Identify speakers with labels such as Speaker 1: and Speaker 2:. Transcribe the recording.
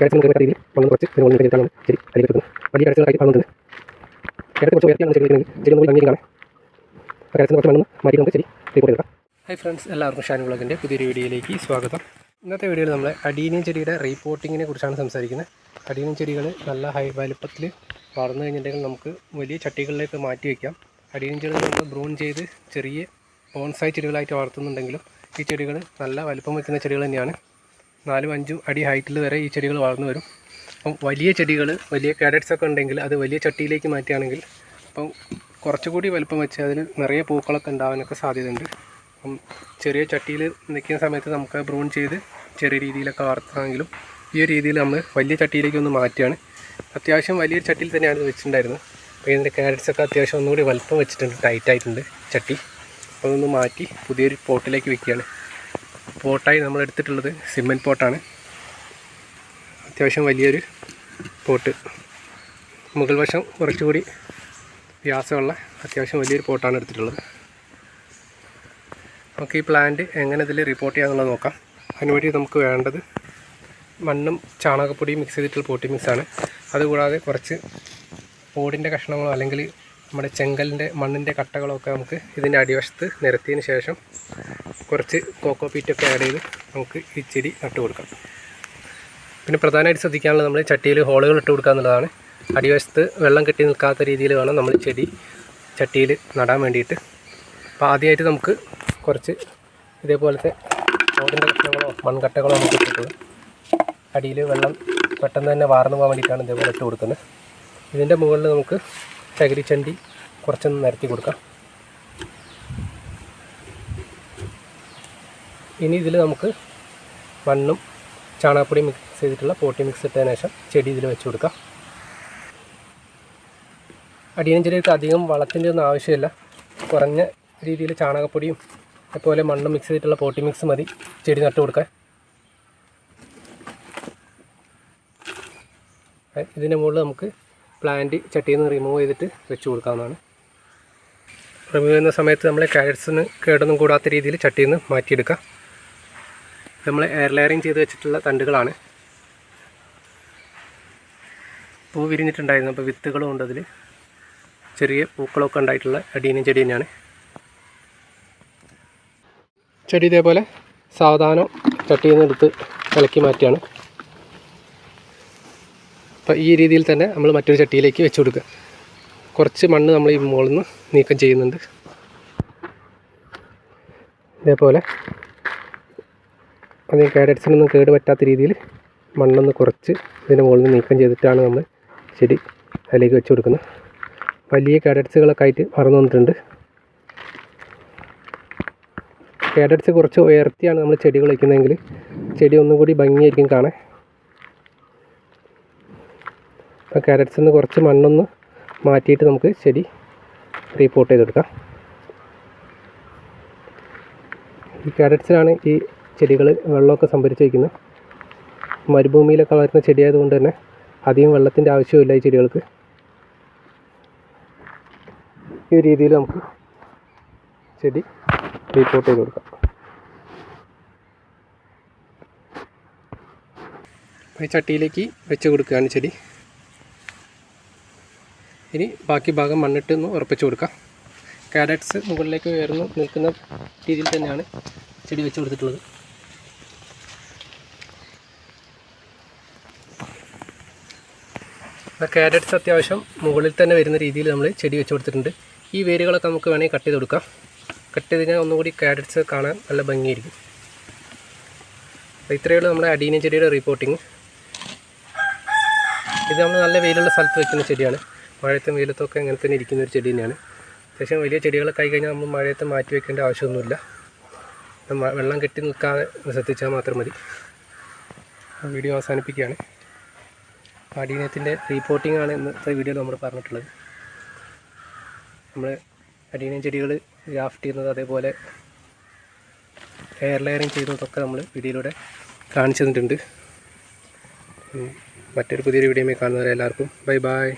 Speaker 1: കരച്ചിൽ കയറുന്ന രീതിയിൽ മണ്ണ് കുറച്ച് ഇതിന് മുകളിൽ ചെയ്തിട്ടാണ് ശരി അതിലേക്ക് വെക്കുന്നത് വലിയ കരച്ചിലായി കാണുന്നുണ്ട് കിഴക്ക് കുറച്ച് ഉയർത്തിയാണ് ചെടി വെക്കുന്നത് ചെടി ഒന്നുകൂടി ഭംഗിയിൽ കരച്ചിൽ കുറച്ച് മണ്ണ് മാറ്റി നമുക്ക് ശരി റിപ്പോർട്ട് ഹായ് ഫ്രണ്ട്സ് എല്ലാവർക്കും ഷാൻ വ്ളോഗിന്റെ പുതിയൊരു വീഡിയോയിലേക്ക് സ്വാഗതം. ഇന്നത്തെ വീഡിയോയിൽ നമ്മൾ അടീനിയം ചെടിയുടെ റീപോർട്ടിങ്ങിനെ കുറിച്ചാണ് സംസാരിക്കുന്നത്. അടീനിയം ചെടികൾ നല്ല ഹൈ വലുപ്പത്തിൽ വളർന്നു കഴിഞ്ഞിട്ടുണ്ടെങ്കിൽ നമുക്ക് വലിയ ചട്ടികളിലേക്ക് മാറ്റി വയ്ക്കാം അടീനിയം ചെടികൾ നമ്മൾ ബ്രൂൺ ചെയ്ത് ചെറിയ ബോൺസായി ചെടികളായിട്ട് വളർത്തുന്നുണ്ടെങ്കിലും ഈ ചെടികൾ നല്ല വലുപ്പം വയ്ക്കുന്ന ചെടികൾ തന്നെയാണ്. നാലും അഞ്ചും അടി ഹൈറ്റിൽ വരെ ഈ ചെടികൾ വളർന്നു വരും. അപ്പം വലിയ ചെടികൾ വലിയ കാഡറ്റ്സ് ഒക്കെ ഉണ്ടെങ്കിൽ അത് വലിയ ചട്ടിയിലേക്ക് മാറ്റുകയാണെങ്കിൽ അപ്പം കുറച്ചുകൂടി വലുപ്പം വെച്ച് അതിന് നിറയെ പൂക്കളൊക്കെ ഉണ്ടാവാനൊക്കെ സാധ്യതയുണ്ട്. അപ്പം ചെറിയ ചട്ടിയിൽ നിൽക്കുന്ന സമയത്ത് നമുക്ക് ബ്രൂൺ ചെയ്ത് ചെറിയ രീതിയിലൊക്കെ വളർത്താമെങ്കിലും ഈ ഒരു രീതിയിൽ നമ്മൾ വലിയ ചട്ടിയിലേക്ക് ഒന്ന് മാറ്റുകയാണ്. അത്യാവശ്യം വലിയൊരു ചട്ടിയിൽ തന്നെയാണ് വെച്ചിട്ടുണ്ടായിരുന്നത്. അപ്പോൾ ഇതിന്റെ ഒക്കെ അത്യാവശ്യം ഒന്നുകൂടി വലുപ്പം വെച്ചിട്ടുണ്ട് ടൈറ്റായിട്ടുണ്ട് ചട്ടി. അപ്പോൾ അതൊന്ന് മാറ്റി പുതിയൊരു പോട്ടിലേക്ക് വെക്കുകയാണ്. പോട്ടായി നമ്മൾ എടുത്തിട്ടുള്ളത് സിമെന്റ് പോട്ടാണ്. അത്യാവശ്യം വലിയൊരു പോട്ട്. മുകൾ വശം കുറച്ചുകൂടി വ്യാസമുള്ള അത്യാവശ്യം വലിയൊരു പോട്ടാണ് എടുത്തിട്ടുള്ളത്. നമുക്ക് ഈ പ്ലാന്റ് എങ്ങനെ ഇതിൽ റിപ്പോർട്ട് ചെയ്യാമെന്നുള്ളത് നോക്കാം. അതിനുവേണ്ടി നമുക്ക് വേണ്ടത് മണ്ണും ചാണകപ്പൊടിയും മിക്സ് ചെയ്തിട്ടുള്ള പോട്ടി മിക്സാണ് അതുകൂടാതെ കുറച്ച് ഓടിന്റെ കഷ്ണങ്ങളോ അല്ലെങ്കിൽ നമ്മുടെ ചെങ്കലിന്റെ മണ്ണിന്റെ കട്ടകളോ ഒക്കെ നമുക്ക് ഇതിന്റെ അടിവശത്ത് നിരത്തിയതിന് ശേഷം കുറച്ച് കോക്കോ പീറ്റൊക്കെ ആഡ് ചെയ്ത് നമുക്ക് ഈ ചെടി നട്ടു കൊടുക്കാം. പിന്നെ പ്രധാനമായിട്ട് ശ്രദ്ധിക്കാനുള്ളത് നമ്മൾ ചട്ടിയിൽ ഹോളുകൾ ഇട്ട് കൊടുക്കുക എന്നുള്ളതാണ്. അടിവശത്ത് വെള്ളം കെട്ടി നിൽക്കാത്ത രീതിയിൽ വേണം നമ്മൾ ചെടി ചട്ടിയിൽ നടാൻ വേണ്ടിയിട്ട്. അപ്പോൾ ആദ്യമായിട്ട് നമുക്ക് കുറച്ച് ഇതേപോലത്തെ ഓടിന്റെ കഷ്ണങ്ങളോ മൺകട്ടകളോ നമുക്ക് ഇട്ടിട്ട് അടിയിൽ വെള്ളം പെട്ടെന്ന് തന്നെ വാർന്നു പോകാൻ വേണ്ടിയിട്ടാണ് ഇതേപോലെ ഇട്ട് കൊടുക്കുന്നത്. ഇതിന്റെ മുകളിൽ നമുക്ക് ചകിരിച്ചണ്ടി കുറച്ചൊന്ന് നിരത്തി കൊടുക്കാം. ഇനി ഇതിൽ നമുക്ക് മണ്ണും ചാണകപ്പൊടി മിക്സ് ചെയ്തിട്ടുള്ള പോട്ടി മിക്സ് ഇട്ടതിന് ശേഷം ചെടി ഇതിൽ വെച്ച് കൊടുക്കാം. അടിയനും ചെടികൾക്ക് അധികം വളത്തിന്റെ ഒന്നും ആവശ്യമില്ല. കുറഞ്ഞ രീതിയിൽ ചാണകപ്പൊടിയും അതുപോലെ മണ്ണും മിക്സ് ചെയ്തിട്ടുള്ള പോട്ടി മിക്സ് മതി. ചെടി നട്ടു കൊടുക്കാൻ. ഇതിന്റെ മുകളിൽ നമുക്ക് പ്ലാന്റ് ചട്ടിയിൽ നിന്ന് റിമൂവ് ചെയ്തിട്ട് വെച്ച് കൊടുക്കാവുന്നതാണ്. റിമൂവ് ചെയ്യുന്ന സമയത്ത് നമ്മൾ ക്യാരറ്റ്സിന് കേടൊന്നും കൂടാത്ത രീതിയിൽ ചട്ടിയിൽ നിന്ന് മാറ്റിയെടുക്കുക നമ്മൾ എയർ ലെയറിങ് ചെയ്ത് വെച്ചിട്ടുള്ള തണ്ടുകളാണ്. പൂ വിരിഞ്ഞിട്ടുണ്ടായിരുന്നു. അപ്പോൾ വിത്തുകളും ഉണ്ട് അതിൽ ചെറിയ പൂക്കളൊക്കെ ഉണ്ടായിട്ടുള്ള അടീനും ചെടി തന്നെയാണ്. ചെടി ഇതേപോലെ സാവധാനം ചട്ടിയിൽ നിന്ന് എടുത്ത് ഇളക്കി മാറ്റിയാണ്. അപ്പോൾ ഈ രീതിയിൽ തന്നെ നമ്മൾ മറ്റൊരു ചട്ടിയിലേക്ക് വെച്ച് കൊടുക്കുക. കുറച്ച് മണ്ണ് നമ്മൾ ഈ മുകളിൽ നിന്ന് നീക്കം ചെയ്യുന്നുണ്ട്. ഇതേപോലെ അതിന് കാഡറ്റ്സിനൊന്നും കേട് പറ്റാത്ത രീതിയിൽ മണ്ണൊന്ന് കുറച്ച് ഇതിന്റെ മുകളിൽ നിന്ന് നീക്കം ചെയ്തിട്ടാണ് നമ്മൾ ചെടി അതിലേക്ക് വെച്ച് കൊടുക്കുന്നത്. വലിയ കാഡറ്റ്സുകളൊക്കെ ആയിട്ട് പറന്നു വന്നിട്ടുണ്ട്. കാഡറ്റ്സ് കുറച്ച് ഉയർത്തിയാണ് നമ്മൾ ചെടികൾ വയ്ക്കുന്നതെങ്കിൽ ചെടി ഒന്നും കൂടി ഭംഗിയായിരിക്കും കാണാൻ. അപ്പോൾ കാരറ്റ്സിൽ നിന്ന് കുറച്ച് മണ്ണൊന്ന് മാറ്റിയിട്ട് നമുക്ക് ചെടി റീപോർട്ട് ചെയ്തെടുക്കാം. ഈ കാരറ്റ്സിലാണ് ഈ ചെടികൾ വെള്ളമൊക്കെ സംഭരിച്ച് മരുഭൂമിയിലൊക്കെ വളരുന്ന ചെടിയായതുകൊണ്ട് തന്നെ അധികം വെള്ളത്തിന്റെ ആവശ്യമില്ല ഈ ചെടികൾക്ക്. ഈ രീതിയിൽ നമുക്ക് ചെടി റീപോർട്ട് ചെയ്ത് കൊടുക്കാം. ഈ ചട്ടിയിലേക്ക് വെച്ച് കൊടുക്കുകയാണ് ചെടി. ഇനി ബാക്കി ഭാഗം മണ്ണിട്ട് ഒന്ന് ഉറപ്പിച്ച് കൊടുക്കാം. കാരറ്റ്സ് മുകളിലേക്ക് ഉയർന്ന് നിൽക്കുന്ന രീതിയിൽ തന്നെയാണ് ചെടി വെച്ച് കൊടുത്തിട്ടുള്ളത്. കാരറ്റ്സ് അത്യാവശ്യം മുകളിൽ തന്നെ വരുന്ന രീതിയിൽ നമ്മൾ ചെടി വെച്ച് കൊടുത്തിട്ടുണ്ട്. ഈ വേരുകളൊക്കെ നമുക്ക് വേണമെങ്കിൽ കട്ട് ചെയ്ത് കൊടുക്കാം. കട്ട് ചെയ്ത് കഴിഞ്ഞാൽ ഒന്നുകൂടി കാരറ്റ്സ് കാണാൻ നല്ല ഭംഗിയായിരിക്കും. അപ്പോൾ ഇത്രയേ ഉള്ളൂ നമ്മുടെ അടീന ചെടിയുടെ റിപ്പോർട്ടിങ് ഇത് നമ്മൾ നല്ല വെയിലുള്ള സ്ഥലത്ത് വെക്കുന്ന ചെടിയാണ്. മഴയത്തും വെയിലത്തൊക്കെ ഇങ്ങനെ തന്നെ ഇരിക്കുന്ന ഒരു ചെടി തന്നെയാണ്. അത്യാവശ്യം വലിയ ചെടികളൊക്കെ ആയി കഴിഞ്ഞാൽ നമ്മൾ മഴയത്ത് മാറ്റി വെക്കേണ്ട ആവശ്യമൊന്നുമില്ല. വെള്ളം കെട്ടി നിൽക്കാതെ ശ്രദ്ധിച്ചാൽ മാത്രം മതി. വീഡിയോ അവസാനിപ്പിക്കുകയാണ്. അടീനത്തിന്റെ റീപോർട്ടിംഗ് ആണ് ഇന്നത്തെ വീഡിയോയിൽ നമ്മൾ പറഞ്ഞിട്ടുള്ളത്. നമ്മൾ അടീനം ചെടികൾ ഗ്രാഫ്റ്റ് ചെയ്യുന്നത് അതേപോലെ ഹെയർ ലെയറിങ് ചെയ്യുന്നതൊക്കെ നമ്മൾ വീഡിയോയിലൂടെ കാണിച്ചു തന്നിട്ടുണ്ട്. മറ്റൊരു പുതിയൊരു വീഡിയോയിൽ കാണുന്നവരെ എല്ലാവർക്കും ബൈ ബൈ